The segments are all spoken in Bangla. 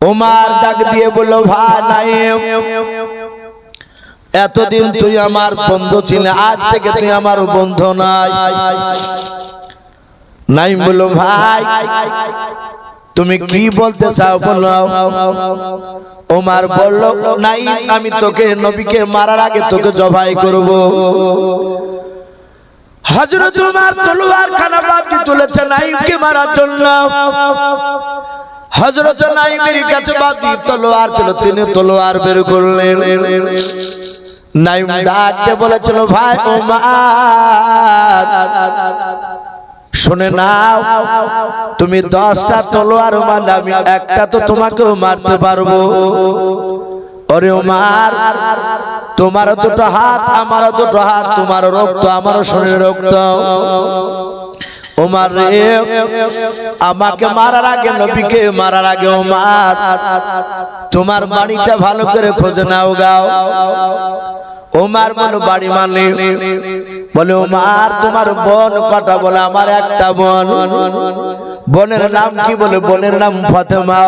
ওমার ডাক দিয়ে বলল, ভাই এতদিন তুই আমার বন্ধু ছিলে, আজ থেকে তুই আমার বন্ধু নাই। নাই বলল, ভাই, তুমি কি বলতে চাও বলো? ওমার বলল নাই আমি তোকে, নবীকে মারার আগে তোকে জবাই করব। হযরত উমর তলোয়ার খানা বাপজি তুলেছে নাইমকে মারার জন্য। হযরত নাইমের কাছে বাপজি তলোয়ার ছিল, তিনি তলোয়ার বের করলেন। নাইম ডাকতে বলেছিল, ভাই ওমার, শুনে নাও, তুমি দশটা তলোয়ার মারলে আমি একটা তো তোমাকেও মারতে পারব। ওরে ওমার, তোমারও দুটো হাত, আমারও দুটো হাত তোমার রক্ত, আমারও শরীরে রক্ত। ওমার রে আমাকে মারার আগে, নবীকে মারার আগে, ওমার, তোমার বাড়িটা ভালো করে খোঁজে নাও গাও। ওমার বলো বাড়ি মানে বলে, ওমার, তোমার বোন কটা? বলে, আমার একটা বোন। বোনের নাম কি? বলে, বোনের নাম ফতেমা।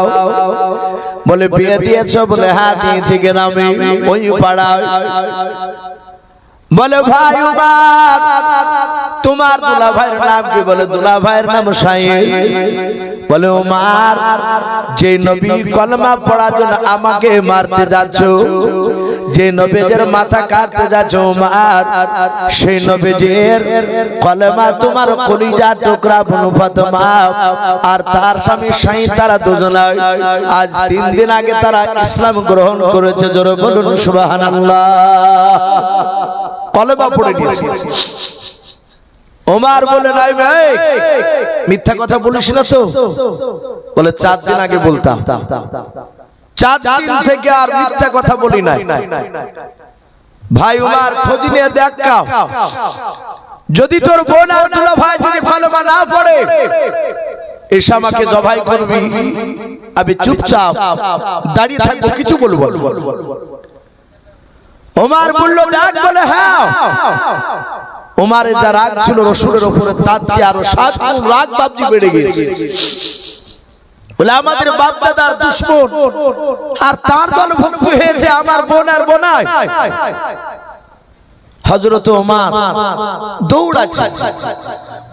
বলে, বিয়ে দিয়েছ? বলে হ্যাঁ দিয়েছি গ্রামে ওই পাড়ায়। বলে, ভাই তোমার দুলা ভাইয়ের নাম কি? বলে দুলা ভাইয়ের নাম সাই বলে, উমার যে নবী কলমা পড়ার জন্য আমাকে মারতে যাচ্ছ যে নবীজের মাথা কাটতে যাচ্ছ উমার, সেই নবীজের কলমা তোমার কলিজা টুকরা বনু ফাতেমা আর তার স্বামী সাইদ তারা দুজন আজ তিন দিন আগে তারা ইসলাম গ্রহণ করেছে। জোরে বলুন, সুবহানাল্লাহ। কলেমা পড়ে নিয়েছে। ওমার বলে, নাই ভাই, মিথ্যা কথা বলিস না তো? বলে, চার দিন আগে বলতাম। চার দিন থেকে আর মিথ্যা কথা বলি নাই। ভাই উমার খোঁজ নিয়ে দেখ যদি তোর বোন আর দুলা ভাই যদি কলেমা না পড়ে এসে আমাকে জবাই করবি। আমি চুপচাপ দাঁড়িয়ে থাকব কিছু বলব ওমার বলল বলে হ্যাঁ। ওমারে যা রাগ ছিল রসুলের উপরে তার চেয়ে আরও সাত রাগ বাপজি বেড়ে গেছে বলে, আমাদের বাপ দাদার দুশ্মন আর তার দল ভক্তি হয়েছে আমার বোন আর হজরত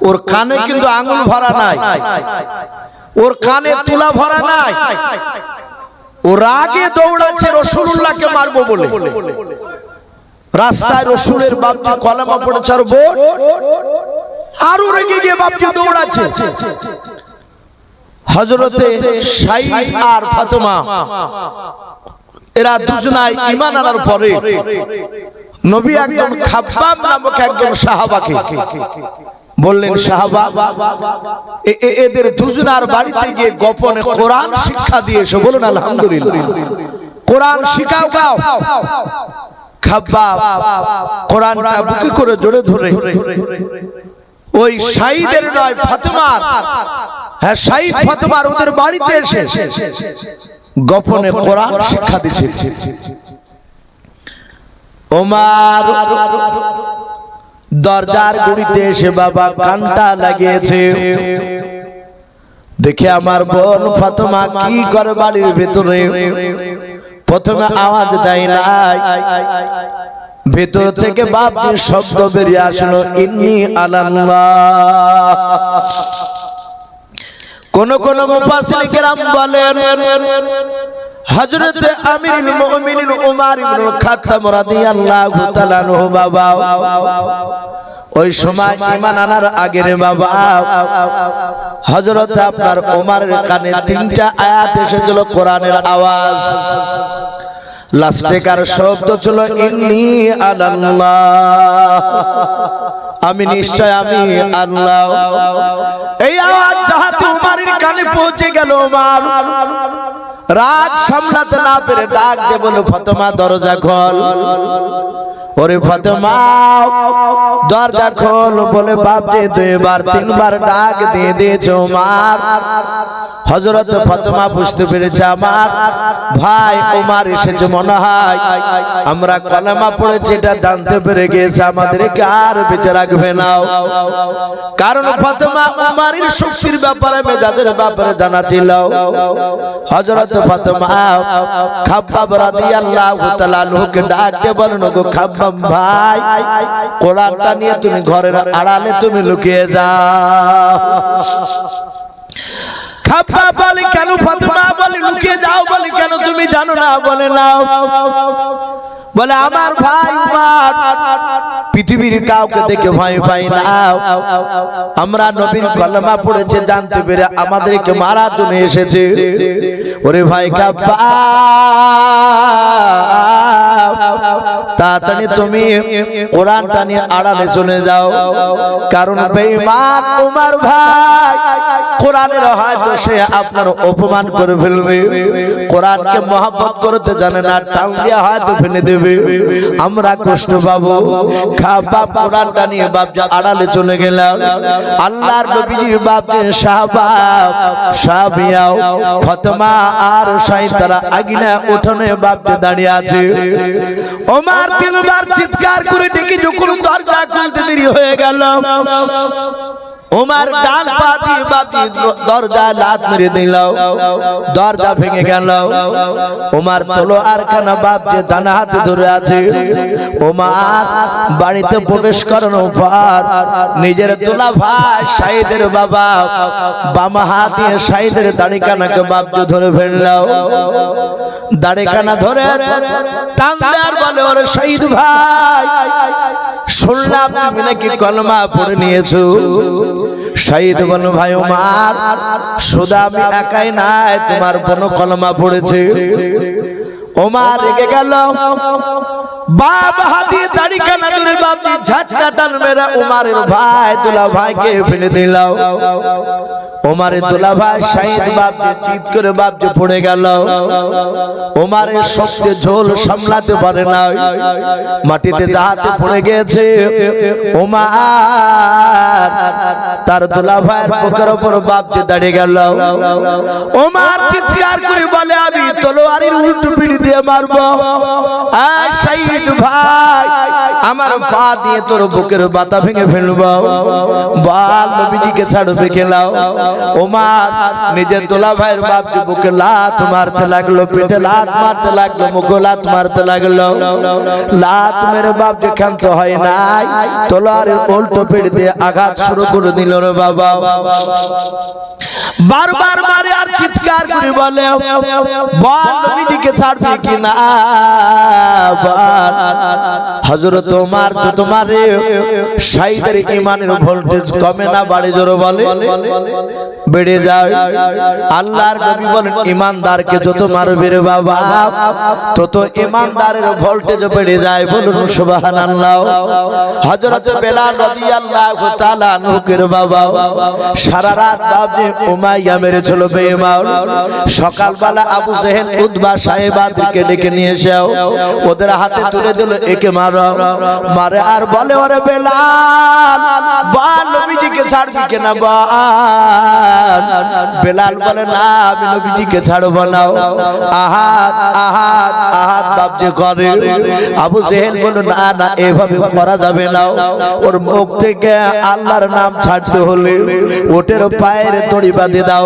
ওর কানে কিন্তু আঙুল ভরা নাই। ওর কানে তুলা ভরা নাই। ও রাগে দৌড়াচ্ছে রসুল্লাহকে মারবো বলে। রাস্তায় রসুলের বাপটি কলামা পড়েছে আর বোন। আরও রেগে গিয়ে বাপটি দৌড়াচ্ছে। হজরতে সাইদ আর ফাতেমা। এরা দুজনাই ইমান আনার পরে নবী একজন খাব্বাব নামক একজন সাহাবাকে বললেন সাহাবা এদের দুজনার বাড়িতে গিয়ে গোপনে কোরআন শিক্ষা দিয়ে এসো বলুন আলহামদুলিল্লাহ। কোরআন শিখাও গাও খাব্বাব কোরআনটা বুকে করে জোরে ধরে। ওই শাহিদের নয় ফাতেমার। হ্যাঁ শাহিদ ফাতেমার ওদের বাড়িতে এসে গোপনে কোরআন শিক্ষা দিচ্ছে ওমার দরজার গুড়িতে এসে বাবা কানটা লাগিয়েছে। দেখে আমার বোন ফাতেমা কি করে বাড়ির ভেতরে? প্রথমে আওয়াজ দেয় নাই ভেতর থেকে বাপের শব্দ বেরিয়ে আসলো ইন্নি আল্লাহ কোন কোন মুফাসসির কেরাম বলেন, হযরত আমিরুল মুমিনিন উমর ইবনে খাত্তাব রাদিয়াল্লাহু তাআলা আনহু বাবা, ওই সময় ঈমান আনার আগে রে বাবা, হযরত আপনার ওমরের কানে তিনটা আয়াত এসেছিল কোরআনের আওয়াজ। লাস্টে কার শব্দ ছিল, ইন্নি আল্লাহ আমি নিশ্চয় আমি আল্লাহ। এই আওয়াজ যাহাতে উমারের কানে পৌঁছে গেল উমার। রাগ সামলাতে না পেরে ডাক দিয়ে বলো ফতমা দরজা খোল। ওরে ফাতেমা দরজা খোল বলে বাপ দুইবার তিনবার ডাক দিয়ে দিয়েছে ওমার হজরত ফাতেমা বুঝতে পেরেছে আমার ভাই ওমার এসেছে মনে হয়। আমরা কলেমা পড়েছি এটা জানতে পেরে গিয়েছে আমাদেরকে আর বেঁচে রাখবে না। কারণ ফাতেমা উমারের শক্তির ব্যাপারে মেজাদের ব্যাপারে জানা ছিল। হযরত ফাতেমা খাব্বাব রাদিয়াল্লাহু তাআলা লোকে ডাকতে বলেন গো খাব্বাব ভাই, কোরআনটা নিয়ে তুমি ঘরের আড়ালে তুমি লুকিয়ে যাও। তুমি পৃথিবীর কাউকে দেখে ভয় পাই না। আমরা নবীন কলমা পড়েছে, জানতে পেরে আমাদেরকে মারা জন্য এসেছে। ওরে ভাই কাব্বা তাড়াতাড়ি তুমি কোরআনটা নিয়ে আড়ালে চলে যাও। কারণ বেঈমান তোমার ভাই, কোরআনের হয়তো সে আপনার অপমান করে ফেলবে। কোরআনকে মহব্বত করতে জানে না টাল দিয়ে হয়তো ফেলে দেবে। আমরা কষ্ট পাবো। খাবা কোরআনটা নিয়ে বাপ যা আড়ালে চলে গেলাম। আল্লাহর নবীজির বাপের সাহাবাব সাহাবিয়াও ফাতেমা আর সাইতারা আগিনা উঠোনে বাপে দাঁড়িয়ে আছে। ওমার তিনবার চিৎকার করে ডেকে যখন দরজা খুলতে দেরি হয়ে গেল। ওমার ডান পা দিয়ে বাপি দরজা লাত মেরে দিল। দরজা ভেঙে গেল। ওমার তোলো আর খানা বাপ যে ডানা হাতে ধরে আছে। ওমার বাড়িতে প্রবেশ করানো পর নিজের তোলা ভাই সাইদের বাবা। বামা হাত দিয়ে সাইদের দাড়ি কানাকে বাপ যে ধরে ফেলল। দাড়ি কানা ধরে টান বলে ওরে শহীদ ভাই শুনলাম তুমি নাকি কলমা পড়ে নিয়েছো। শহীদ বন ভাই ওমার শুধু আমি একাই নাই তোমার বন কলমা পড়েছে। ওমার রেগে গেল। বাপ হাতি দাড়ি কানা ধরে বাপি ঝাটকা টান মেরে ওমারের ভাই দুলা ভাইকে ফেলে দিলাও ওমারের দুলা ভাই শাহিদ বাপ চিৎ করে বাপ যে পড়ে গেল। ওমারের শক্তি ঝোল সামলাতে পারে না মাটিতে যাহাতে পড়ে গেছে ওমার তার দুলা ভাইয়ের বুকের উপর বাপ যে দাঁড়িয়ে গেল। ওমার চিৎকার করে বলে, আমি তলোয়ারের উল্টো পিড়ি দিয়ে মারবো। আয় শাহিদ আমার পা দিয়ে তোর বুকের বাতা ভেঙে বাল নবীজিকে ছাড়বে খেলাও ওমার, নিজের তোলা ভাইয়ের বাপ বুকে লাত মারতে লাগল, পেটে লাত মারতে লাগল, মুখে লাত মারতে লাগল। লাত মেরে বাপ যে ক্ষান্ত হয় নাই তোলারের উল্টো পেট দিয়ে আঘাত শুরু করে দিল রে বাবা। বারবার মারে আর চিৎকার করে বলে নবীজিকে ছাড়বে কি না? হযরত ওমর তো তোমারে শাহিদের ইমানের ভোল্টেজ কমে না, বাড়ে জোরে বলে। বেড়ে যায়। আল্লাহর নবী বলেন ইমানদারকে যত মারবে রে বাবা, তত ইমানদারের ভোল্টেজ বেড়ে যায় বলুন সুবহানাল্লাহ। হযরত বেলাল রাদিয়াল্লাহু তাআলা নুকের বাবা, সারা রাত বাপে উমাইয়া মেরেছিল বেঈমান। সকালবেলা আবু জেহেল উতবা সাহেবাদেরকে ডেকে নিয়ে এসেও ওদের হাতে তুলে দিল, একে মারো। মারে আর বলে, ওরে বেলাল, বল, নবীজিকে ছাড়বি কেনা বল? বেলাল বলে, না, আমি নবীজিকে ছাড়বো না। আহাত আহাত আহাত বাপ যে করে। আবু জেহেল বলে না না, এভাবে করা যাবে না। ওর মুখ থেকে আল্লাহর নাম ছাড়তে হলে ওটের পায়ের দড়ি বাঁধে দাও,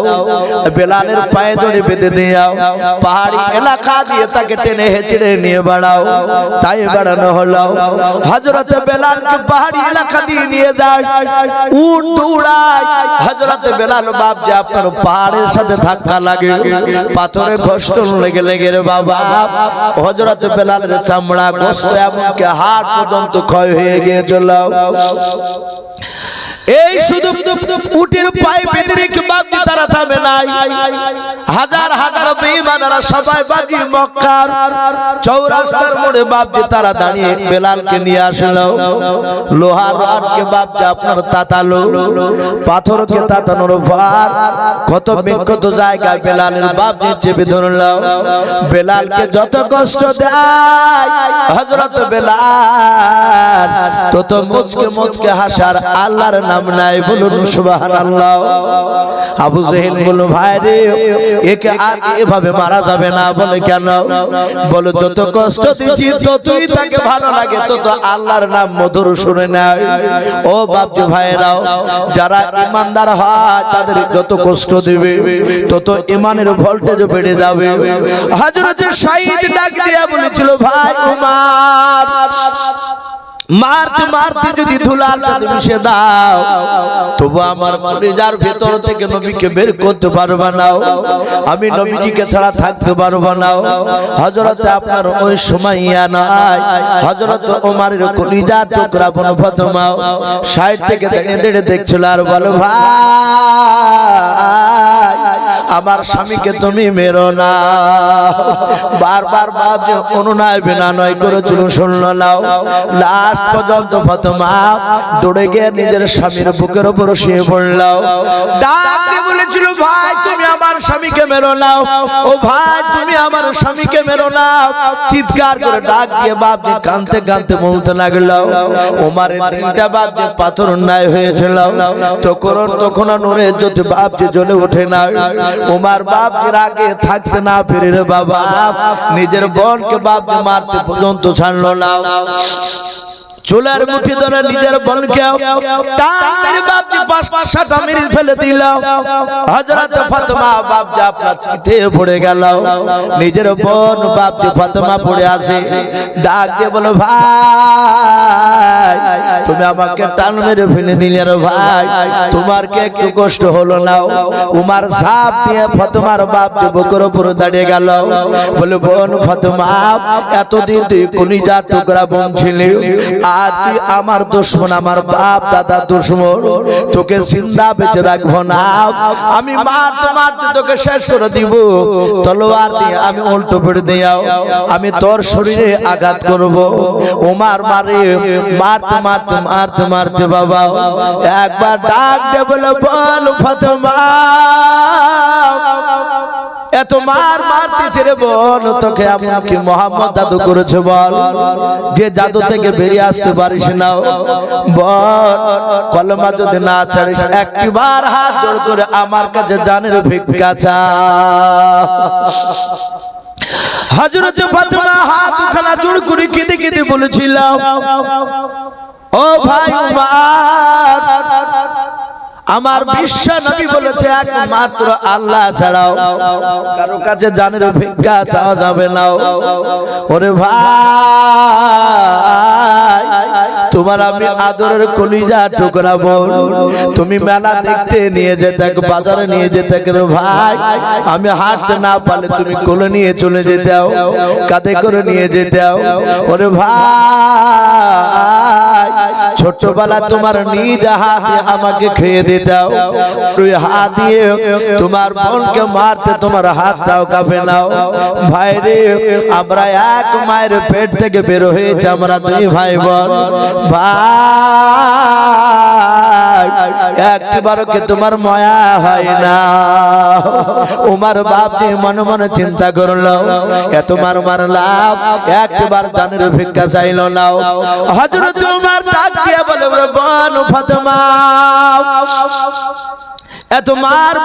বেলালের পায়ে দড়ি বেঁধে দাও পাহাড়ি এলাকা দিয়ে তাকে টেনে হেঁচড়ে নিয়ে বাড়াও। তাই বাড়ানো হলো। হজরত বেলালকে পাহাড়ি এলাকা দিয়ে নিয়ে যায়। উট দৌড়ায় হজরত বেলাল বাপ যে আপনার পাহাড়ের সাথে ধাক্কা লাগে পাথরে কষ্ট লেগে লেগে রে বাবা। হজরত বেলালের চামড়া গোস্ত এমনকি হাড় পর্যন্ত ক্ষয় হয়ে গিয়েছিল। এই শুধু উটের পায়ে বেঁধে রেখে বাপজি তারা থামে নাই। হাজার হাজার বেঈমানেরা সবাই বাজি মক্কার চৌরাস্তার মোড়ে বাপজি তারা দাঁড়িয়ে বেলালকে নিয়ে আসলো। লোহার রডকে বাপজি আপনার তাতালো, পাথরকে তাতানোর ভার কত বিক্ষত জায়গায় বেলালের বাপজি চেপে ধরলো। বেলালকে যত কষ্ট দেয়, হযরত বেলাল তত মুচকে মুচকে হাসার আল্লাহর নাম নাই বলুন সুবহানাল্লাহ। আবু জেহেল বলল, ভাই রে, একে আর এভাবে মারা যাবে না বলে কেন? বলো যত কষ্ট দিচ্ছি ততই তাকে ভালো লাগে। তত আল্লাহর নাম মধুর শুনে নেয়। ও বাপজি ভাইরাও যারা ইমানদার হয়, তাদের যত কষ্ট দেবে, তত ইমানের ভোল্টেজ বেড়ে যাবে। হযরত সাইদ ডাক দিয়া বলেছিল, ভাই, উমার মারতে মারতে যদি ধুলার সাথে মিশে দাও, তবু আমার কলিজার ভেতর থেকে নবীকে বের করতে পারবে না। আমি নবীজিকে ছাড়া থাকতে পারব না। হযরতে আপনার ওই সময় ইয়া নাই। হযরত ওমরের কলিজার টুকরা বন ফাতেমা সাইড থেকে দাঁড়িয়ে দেখছিল আর বলো, ভাই আমার স্বামীকে তুমি মেরো না। বারবার বাপ যে অনুনয় বিনয় করেছিল শুনলো নাও লাস্ট পর্যন্ত ফাতেমা দৌড়ে গিয়ে নিজের স্বামীর বুকের উপর শুয়ে পড়ল। বলেছিল ভাই তুমি আমার স্বামীকে মেরো নাও ও ভাই তুমি আমার স্বামীকে মেরো নাও চিৎকার করে ডাক দিয়ে বাপ যে কানতে কানতে বলতে লাগল। ওমারের তিনটা বাপ যে পাথর ন্যায় হয়েছিল। তখন তখন নূরে যদি বাপ যে জ্বলে ওঠে না। ওমার বাপ এর আগে থাকতে না পেরে বাবা। নিজের বোনকে বাপ মারতে পর্যন্ত ছাড়লো না। চুলের মুঠি ধরে নিজের বোনকে টান বাপ যে পাঁচ পাঁচ সাতটা মেরে ফেলে দিল। হযরত ফাতেমা বাপ যে আপনার চিতে পড়ে গেল। নিজের বোন বাপ যে ফাতেমা পড়ে আছে। ডাক দিয়ে বলো, ভাই, তুমি আমাকে টান মেরে ফেলে দিলে রে ভাই। তোমার কি একটু কষ্ট হলো না? উমার সাপ দিয়ে ফাতেমার বাপ যে বুকের উপর দাঁড়িয়ে গেল। বলে, বোন ফাতেমা, এতদিন তুই কলিজা টুকরা বোন ছিলি? আজ তুই আমার দুশ্মন, আমার বাপ, দাদা দুশ্মন? তোকে বেঁচে রাখব না। আমি মারতে মারতে তোকে শেষ করে দিব। তলোয়ার দিয়ে আমি উল্টো পেড়ে দিয়াও। আমি তোর শরীরে আঘাত করব। ওমার মারে মারতে মারতে মারতে মারতে বাবা। একবার ডাক দে বলে, বল ফাতেমা। এত মার মারতেছে বল, তোকে এমন কি মোহাম্মদ জাদু করেছে বল? যে জাদু থেকে বেরিয়ে আসতে পারিস না। বল, কলমা যদি না ছাড়িস একবার হাত জোড় করে আমার কাছে জানের ভিক্ষা চা। হযরত ফাতেমা হাত খানা জোড় করে কেঁদে কেঁদে বলেছিল ও ভাই আমার বিশ্ব নবী বলেছে একমাত্র আল্লাহ ছাড়াও কারও কাছে জানের ভিক্ষা চাওয়া যাবে না। ওরে ভাই তোমার আমি আদরের কলিজা টুকরা বল তুমি মেলা দেখতে নিয়ে যেতে বাজারে নিয়ে যেতে ভাই আমি হাঁটতে না পারলে তুমি কোলে নিয়ে চলে যেতেও কাঁধে করে নিয়ে যেতেও ওরে ভাই ছোটবেলা তোমার নিজ হাতে আমাকে খেয়ে দিতাও তুই হাত দিয়ে তোমার বোনকে মারতে তোমার হাতটাও কাঁপে নাও ভাই রে, আমরা এক মায়ের পেট থেকে বের হয়েছে, আমরা দুই ভাই বোন। ভাই! একবারকে তোমার মায়া হয় না? উমার বাপ যে মনে মনে চিন্তা করল এত মার মারলাম একবার জানের ভিক্ষা চাইল না। হজরত উমার ডাক দিয়ে বলে বন ফাতেমা এত মার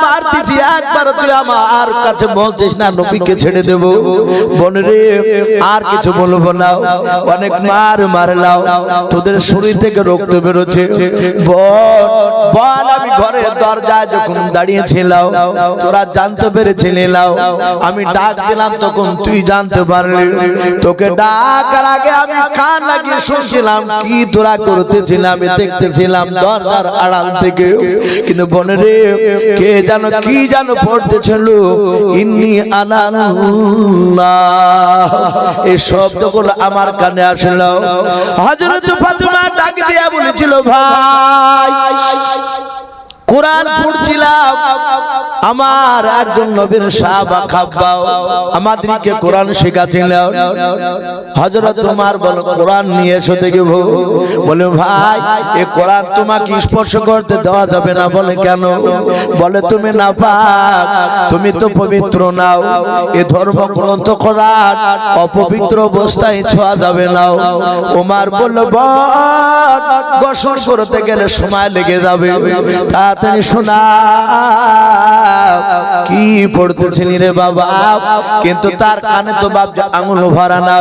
একবার তুই আমার কাছে বলছিস না নবীকে ছেড়ে দেব। রে আর কিছু বলব না। অনেক মার মারলাও তোদের শরীর থেকে রক্ত বেরোচ্ছে। বল বল আমি ঘরের দরজায় যখন দাঁড়িয়েছিলাম তোরা জানতে পেরেছিলি লাও। আমি ডাক দিলাম তখন তুই জানতে পারলি। তোকে ডাকার আগে আমি কান লাগিয়ে শুনছিলাম কি তোরা করতেছিলাম আমি দেখতেছিলাম দরজার আড়াল থেকে। কিন্তু বোন রে কে যেন কি যেন পড়তেছিল? ইন্নি আনাল্লাহ এই শব্দগুলো আমার কানে আসলো। হযরত ফাতেমা ডাক দিয়া বলেছিল, ভাই কোরআন পড়ছিলাম। আমার একজন নবীর সাহাবা খাব্বাও আমাদেরকে কোরআন শেখাচ্ছিল হযরত তোমার বল কোরআন নিয়ে এসো দেখব বলে ভাই এ কোরআন তোমাকে স্পর্শ করতে দেওয়া যাবে না। বলে কেন? বলে তুমি না পাক তুমি তো পবিত্র নাও। এ ধর্ম গ্রন্থ কোরআন অপবিত্র অবস্থায় ছোঁয়া যাবে না। ওমার বলল বল গোসল করতে গেলে সময় লেগে যাবে। তাড়াতাড়ি শোনা কি পড়তেছিলি রে বাবা? কিন্তু তার কানে তো বাপ আঙুল ভরা না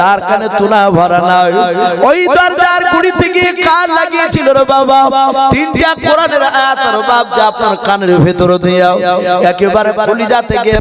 তার কানে তুলা ভরা নাই। ওই দরজার কুড়ি থেকে কান লাগিয়েছিল রে বাবা। তিনটা কোরআনের আয়াত রে বাপ যা আপনার কানের ভেতর দিয়াও একেবারে কলিজা থেকে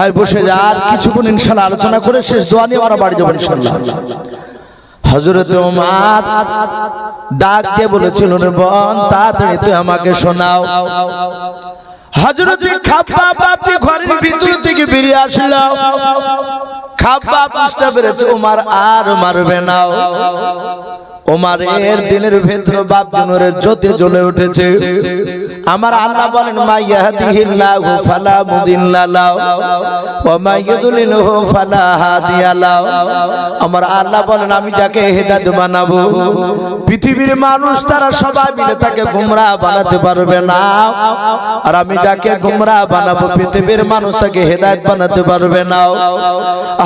ভাই বসে যা আর কিছুক্ষণ ইনশাল্লাহ আলোচনা করে শেষ দোয়া নিয়ে আমরা বাড়ি যাব ইনশাল্লাহ। হজরত ওমর ডাক দিয়ে বলেছিল বোন, তাড়াতাড়ি তুই আমাকে শোনাও। হজরত খাপ্পা বাপটি ঘরের ভিতর থেকে বেরিয়ে আসলো। খাপ্পা বুঝতে পেরেছে ওমার আর মারবে না। ওমার এর দিনের ভেতর বাপ জনের জ্যোতি জ্বলে উঠেছে। আমার আল্লাহ বলেন মা ইয়াহদিহিল্লাহু ফালা মুদিল্লা লাহু ওয়া মা ইউদ্লিলহু ফালা হাদিয়া লাহু আমার আল্লাহ বলেন, আমি যাকে হেদায়েত বানাবো, পৃথিবীর মানুষ তারা সবাই মিলে তাকে গোমরাহ বানাতে পারবে না। আর আমি যাকে গোমরাহ বানাবো, পৃথিবীর মানুষ তাকে হেদায়েত বানাতে পারবে না।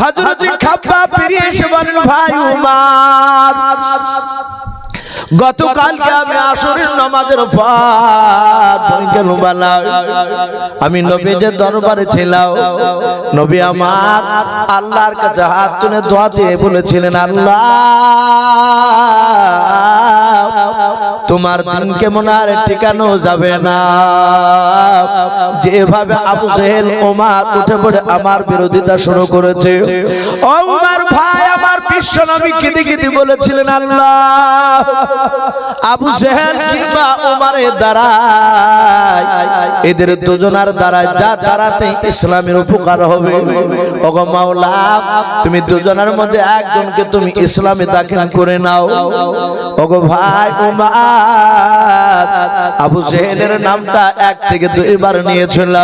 হযরত খাব্বা ফিরে এসে বলেন, ভাই উমার গতকালকে আমি আসরের নামাজের পর আমি নবীজের দরবারে ছিলাম, নবী আমার আল্লাহর কাছে হাত তুলে দোয়া চেয়ে বলেছিলেন, আল্লাহ, তোমার দিন কেমন আর ঠিকানো যাবে না। যেভাবে আবু জেহেল, ওমার উঠে পড়ে আমার বিরোধিতা শুরু করেছে। ওমার ভাই বিশ্ব নবী কেঁদে কেঁদে বলেছিলেন, আল্লাহ, আবু জেহেল কিংবা দ্বারা এদের দুজনার দ্বারা যা দ্বারাতে ইসলামের উপকার হবে। তুমি দুজনের মধ্যে একজনকে তুমি ইসলামে দাখিল করে নাও। ওগো ভাই আবু জেহেলের নামটা এক থেকে দুইবার নিয়েছিল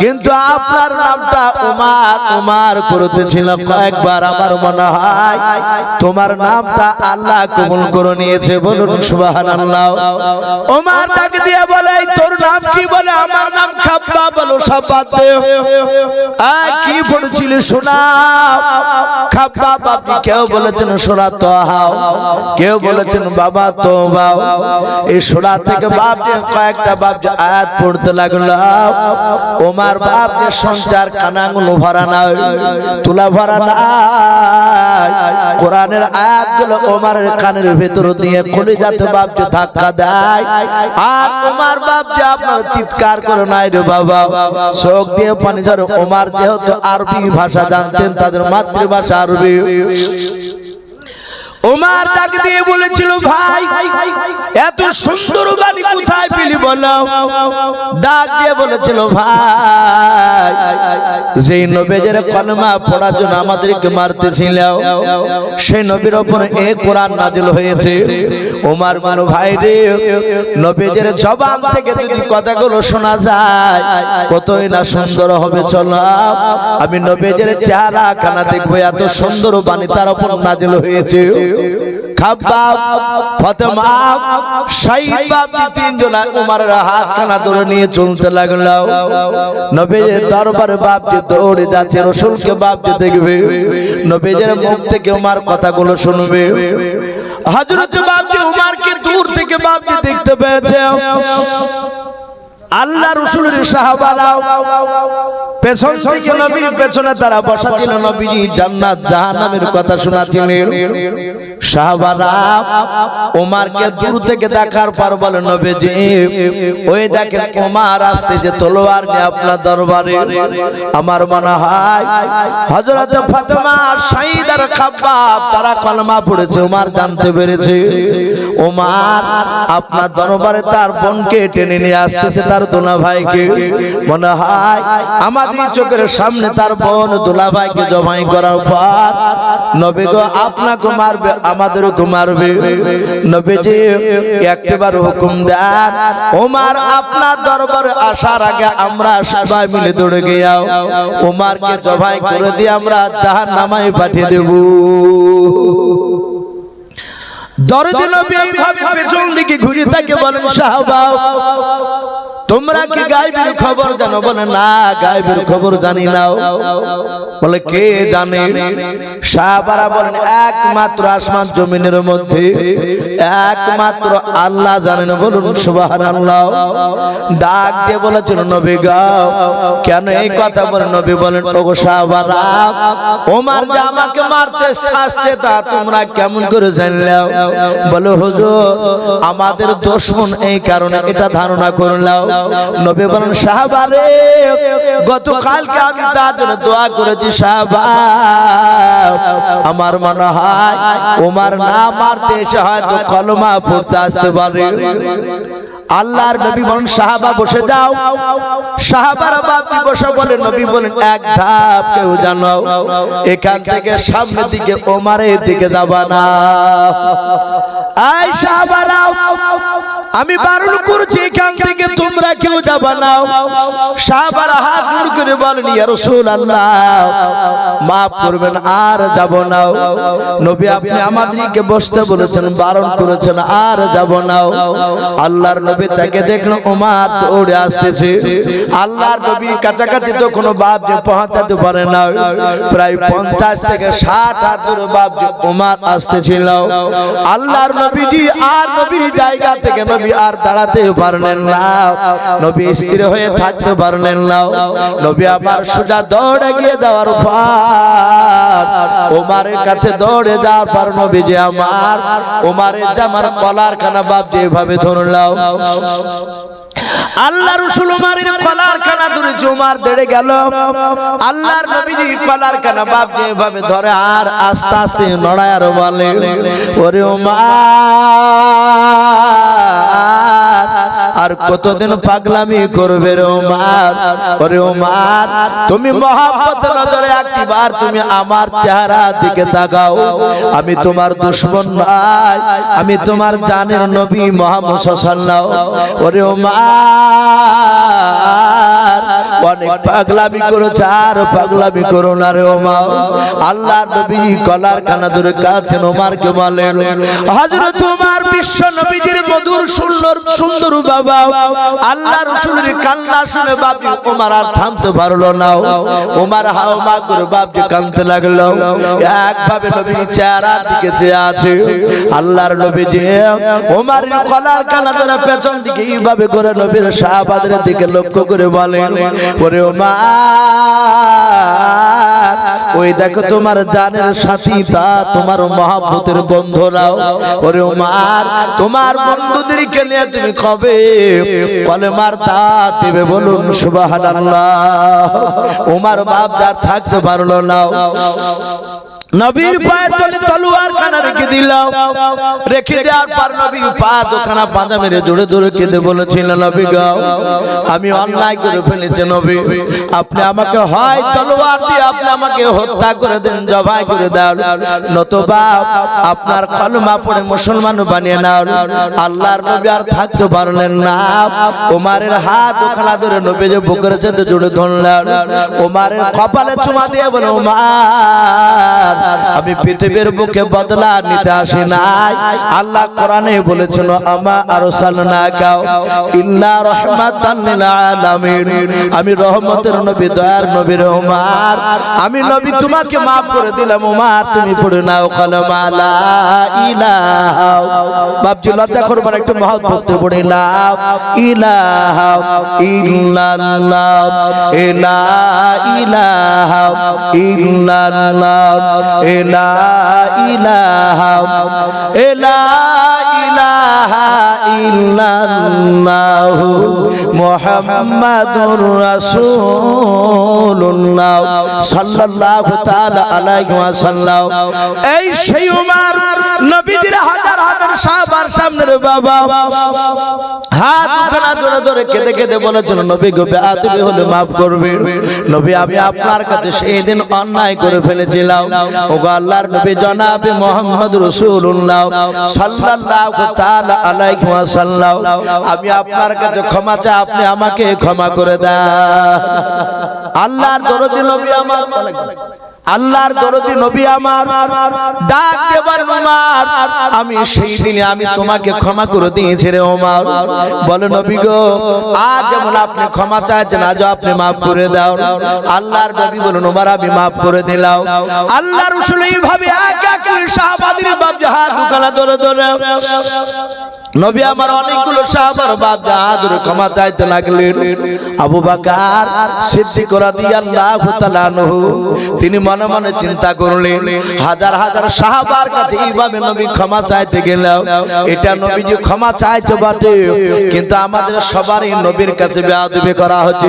কিন্তু আপনার নামটা উমার উমার করতেছিল কয়েকবার, আমার মনে হয় তোমার নামটা আল্লাহ কবুল করে নিয়েছে, বলুন সুবহানাল্লাহ। উমার ডাক দিয়ে বলে তোর নাম কি বলে? আমার নাম খাব্বা। বলো, সাব্বাত আয়, কি পড়েছিলি শোনা খাব্বা, বাপি, কেউ বলেছেন সোনা তো হাও কেউ বলেছেন বাবা তো বাও এই সোনা থেকে বাপ কয়েকটা বাপ আয়াত পড়তে লাগল, ওমার বাপ সঞ্চার কানাগুলো ভরা নাই, তুলা ভরা নাই। কোরআনের আয়াতগুলো ওমারের কানের ভেতর দিয়ে খুলে বাপকে বাপ ধাক্কা দেয়। আর ওমার বাপ যে আপনার চিৎকার করে, নাই রে বাবা চোখ দিয়ে পানি ঝরে। ওমার যেহেতু আরবি ভাষা জানতেন, তাদের মাতৃভাষা আরবি। ওমার ডাক দিয়ে বলেছিল, ভাই, এত সুন্দর বাণী কোথায় পেলি বলো? ডাক দিয়ে বলেছিল, ভাই, যেই নবেজের কলমা পড়ার জন্য আমাদেরকে মারতেছিল, সেই নবীর ওপর এ কোরআন নাজিল হয়েছে। ওমার মানো ভাই রে নবেজের জবান থেকে যদি কথাগুলো শোনা যায়, কতই না সুন্দর হবে, চলো। আমি নবেজের চেহারা খানা দেখব, এত সুন্দর বাণী তার উপর নাজিল হয়েছে। খাব্বাব ফাতেমা শাহিদ তিনজন উমারের হাত খানা ধরে নিয়ে চলতে লাগল। নবীজের দরবারে বাপ যে দৌড়ে যাচ্ছে রসুলকে বাপ দেখবে নবীজের মুখ থেকে উমার কথাগুলো শুনবে। হযরত বাপ উমারকে দূর থেকে বাপ দেখতে পেয়েছে। আল্লাহ রসুলের সাহাবারাও পেছন থেকে নবীর পেছনে তারা বসা ছিল নবীর জান্নাত জাহান্নামের কথা শোনাছিলেন সাহাবারা ওমারকে দূর থেকে দেখার পর বলে নবী যে ওই দেখেন ওমার আসতেছে তলোয়ার নিয়ে আপনার দরবারে। আমার মনে হয় হযরত ফাতেমা আর খাব্বাব তারা কলমা পড়েছে ওমার জানতে পেরেছে। ওমার আপনার দরবারে তার বোনকে টেনে নিয়ে আসতেছে তার দোলা ভাইকে মনে হয় আমাদের চোখের সামনে তার বোন দোলা ভাইকে জমাই করার পর নবী গো, আপনাকে মারবে, আমাদেরকে মারবে। নবীজি একবার হুকুম দেন, ওমার, আপনার দরবারে আসার আগে আমরা সবাই মিলে দৌড়ে গিয়াও। ওমারকে জবাই করে দিয়ে আমরা জাহান নামায় পাঠিয়ে দেবো। দরদি নবী দিকে ঘুরে তাকে বলেন তোমরা কি খবর জানো? বলে, না খবর জানি না। বলে, কে জানে? সাহাবারা বলেন, একমাত্র আসমান জমিনের মধ্যে, একমাত্র আল্লাহ জানেন। বলুন, সুবহানাল্লাহ। ডাক দিয়ে বলেছিল, নবী গাও কেন এই কথা বলে? নবী বলেন, ওগো সাহাবারা, ওমার যে আমাকে মারতে আসছে তা তোমরা কেমন করে জানলাও বলে, হুজুর, আমাদের দুশমন এই কারণে এটা ধারণা করলাম। নবী বলেন সাহাবারে গতকালকে আমি তাদের দোয়া করেছি, সাহাবা। আমার মনে হয় ওমার না মারতে এসে হয়তো কলমা পড়তে আসতে পারে। আল্লাহর নবী বলেন সাহাবা বসে যাও। সাহাবারা বাপি বসে বলে নবী বলেন এক ধাপ কেউ জানো এখান থেকে সামনের দিকে ওমারের দিকে যাবা না। আয় সাহাবারা আমি বারণ করছি এখান থেকে তোমরা কেউ যাবা না সাহাবারা হাত জোর করে বলেন ইয়া রাসূলুল্লাহ maaf করবেন আর যাব না নবী আপনি আমাদেরকে বসতে বলেছেন বারণ করেছেন আর যাব না আল্লাহর নবী তাকে দেখল ওমার দৌড়ে আসতেছে। আল্লাহর নবীর কাছাকাছি তো কোনো বাপ যে পৌঁছাতে পারে না প্রায় পঞ্চাশ থেকে ষাট হাত দূরে বাপ যে ওমার আসতেছিল। আল্লাহর নবীজি আর নবীর জায়গা থেকে নবী আর দাঁড়াতে পারলেন না। নবী স্থির হয়ে থাকতে পারলেন না। নবী আবার সোজা দৌড়ে গিয়ে যাওয়ার পর ওমারের কাছে দৌড়ে যাওয়ার পর নবী যে আমার ওমারের জামার কলার খানা বাপ যেভাবে ধরলাম আল্লাহ রসুল উমারের কলার খানা ধরে উমার দেড়ে গেল। আল্লাহর নবীজি কলার খানা বাপ যেভাবে ধরে আর আস্তে আস্তে নড়ায় আর বলে, ওরে উমার আর কতদিন পাগলামি করবে রে ওমার ওরে ওমার তুমি মহাব্বত নজরে একবার তুমি আমার চেহারা দিকে তাকাও। আমি তোমার দুশ্মন নাই আমি তোমার জানের নবী মোহাম্মদ সাল্লাল্লাহু ওরে উমার অনেক পাগলামি করেছে, আর পাগলামি করো না রে ওমা। আল্লাহ নবী কলার কানা ধরে কাছেন ওমারকে বলেন, হযরত ওমর বিশ্ব নবীজির মধুর, সুন্দর সুন্দর বাবা আল্লাহ রাসূলের কান্না শুনে বাপি ওমর আর থামতে পারল না। ওমর হাওমা করে বাপকে কাঁদতে লাগল। একভাবে নবীর চেহারার দিকে চেয়ে আছে। আল্লাহর নবী যে ওমরের কলার কানা ধরে পেছন দিকে এইভাবে করে নবীর সাহাবাদের দিকে লক্ষ্য করে বলেন ওরে মা ওই দেখো তোমার জানের সাথী তা, তোমার মহাভূতের মহাব্বতের বন্ধুরাও। ওরে ওমার তোমার বন্ধুদেরকে নিয়ে তুমি কবে মার তা দেবে বলুন সুবহানাল্লাহ। ওমার বাপ যার থাকতে পারল না। নবীর পায়ে তলে তলোয়ার খানা রেখে দিলাম। রেখে দেওয়ার পর নবী পা দোকানা পাঁজা মেরে জোরে জোরে কেঁদে বলেছিল নবী গাও আমি অন্যায় করে ফেলেছি নবী। আপনি আমাকে হয় তলোয়ার দিয়ে আপনি আমাকে হত্যা করে দেন জবাই করে দেন। নতুবা আপনার কলমা পড়ে মুসলমান বানিয়ে নাও। আল্লাহর নবী আর থাকতে পারলেন না। ওমারের হাত ওখানা ধরে নবী যে বুকের সাথে জুড়ে ধরলেন। ওমারের কপালে চুমা দিয়ে বলে ওমার আমি পৃথিবীর বুকে বদলা নিতে আসি নাই। আল্লাহ কোরআনে বলেছিল, আমা আর সালনা গাও ইল্লা রহমাতান লিল আলামিন। আমি রহমতের নবী, দয়ার নবী ওমার আমি নবী, তোমাকে maaf করে দিলাম ওমার তুমি পড়ে নাও কলমা লা ইলাহা। বাপজি, লজ্জা করবার একটু মহৎ পড়তে পড়ে লা ইলাহা ইল্লাল্লাহ। ইলা ইলাহা ইল্লাল্লাহ। ইলা ইলাহা ইলা ইলাহা ইল্লাল্লাহ সাল্লাল্লাহু তাআলা আলাইহি ওয়াসাল্লাম। এই সেই উমর নবীজির হাজার হাজার সাহাবার সামনে বাবা। হাত উখানা ধরে ধরে কেঁদে কেঁদে বলেছিল, নবী গো বেআদবি হলে মাফ করবে। নবী, আমি আপনার কাছে সেই দিন অন্যায় করে ফেলেছিলাম। ও গো আল্লাহর নবী জনাবে মোহাম্মদ রাসূলুল্লাহ সাল্লাল্লাহু তাআলা আলাইহি ওয়াসাল্লাম, আমি আপনার কাছে ক্ষমা চাই, আপনি আমাকে ক্ষমা করে দেন। আল্লাহর দরদি নবী আমার আল্লাহর দরদি নবী আমার, ডাক দেবার ওমর আমি সেই দিনে আমি তোমাকে ক্ষমা করে দিয়েছি রে ওমর। বলে নবী গো, আজ যেমন আপনি ক্ষমা চাইছেন আজ আপনি maaf করে দাও। আল্লাহর নবী বলেন, ওমর, আমি maaf করে দিলাম। আল্লাহ রাসূল এইভাবে এক এক সাহাবাদের বাপ জাহাদ দোকানা নবী আমার অনেকগুলো সাহাবার বাপ জাহাদুর ক্ষমা চাইতে লাগলেন। আবু বকর সিদ্দিক রাদিয়াল্লাহু তাআলা আনহু, তিনি মনে মনে চিন্তা করলেন, হাজার হাজার সাহাবার কাছে এইভাবে নবী ক্ষমা চাইতে গেলেন এটা নবী যে ক্ষমা চাইছে বটে, কিন্তু আমাদের সবারই নবীর কাছে বেয়াদবি করা হচ্ছে।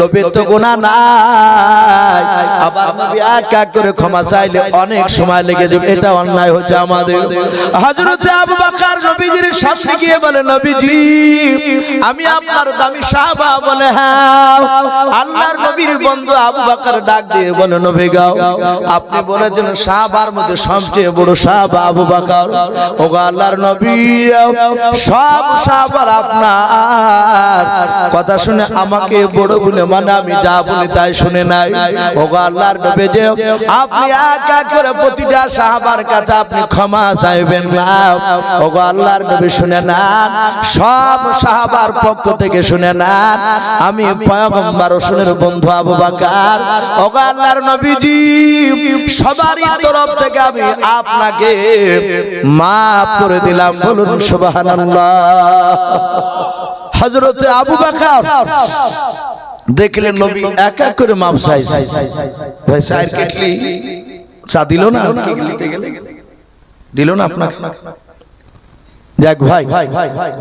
নবীর তো গুনাহ নাই, আবার নবী এক এক করে ক্ষমা চাইলে অনেক সময় লেগে যাবে। এটা অন্যায় হচ্ছে আমাদের। হযরত আবু বকর নবীজির সামনে গিয়ে বলে, নবীজি, আমি আপনার দামি সাহাবা বলে হ্যাঁ আল্লাহর নবীর বন্ধু আবু বকর ডাক দিয়ে বলে, নবী গাও আপনি বলেছেন সাহাবার মধ্যে সবচেয়ে বড় সাহাবা আবু বকর। ও আল্লাহর নবী, সব সাহাবার আপনার। কথা শুনে আমাকে বড় বলে মানে আমি যা বলি তাই শুনে নাই। ও আল্লাহর নবী যে, আপনি এক এক করে প্রতিটা সাহাবার কাছে আপনি ক্ষমা চাইবেন না। ও আল্লাহর নবী শুনে না সব সাহাবার পক্ষ থেকে শুনে না আমি পয়গম্বর রসুলের বন্ধু আবু বকর। আল্লাহর নবীজি, সবারই তরফ থেকে আমি আপনাকে মাফ করে দিলাম, বলুন সুবহানাল্লাহ। হযরতে আবু বকর দেখলেন নবী এক এক করে মাপ চাইছে। ভাই স্যার কেটলি চা দিল না? দিল না আপনাকে? যাক ভাই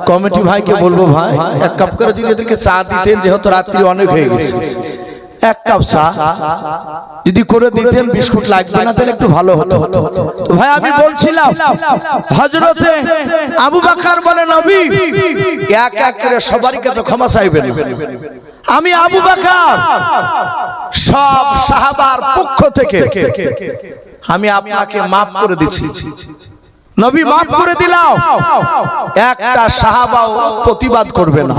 কমিটি ভাইকে বলব ভাই এক কাপ করে যদি এদেরকে চা দিতেন যেহেতু রাত্রি অনেক হয়ে গেছে। এক কাপ চা যদি করে দিতেন বিস্কুট লাগবে না তাহলে একটু ভালো হতো তো ভাই আমি বলছিলাম হজরতে আবু বাকার বলে নবী এক এক করে সবারই কাছে ক্ষমা চাইবেন। আমি আবু বাকার সব সাহাবার পক্ষ থেকে আমি আপনাকে মাফ করে দিচ্ছি। নবী মাফ করে দিলাও। একটা সাহাবাও প্রতিবাদ করবে না।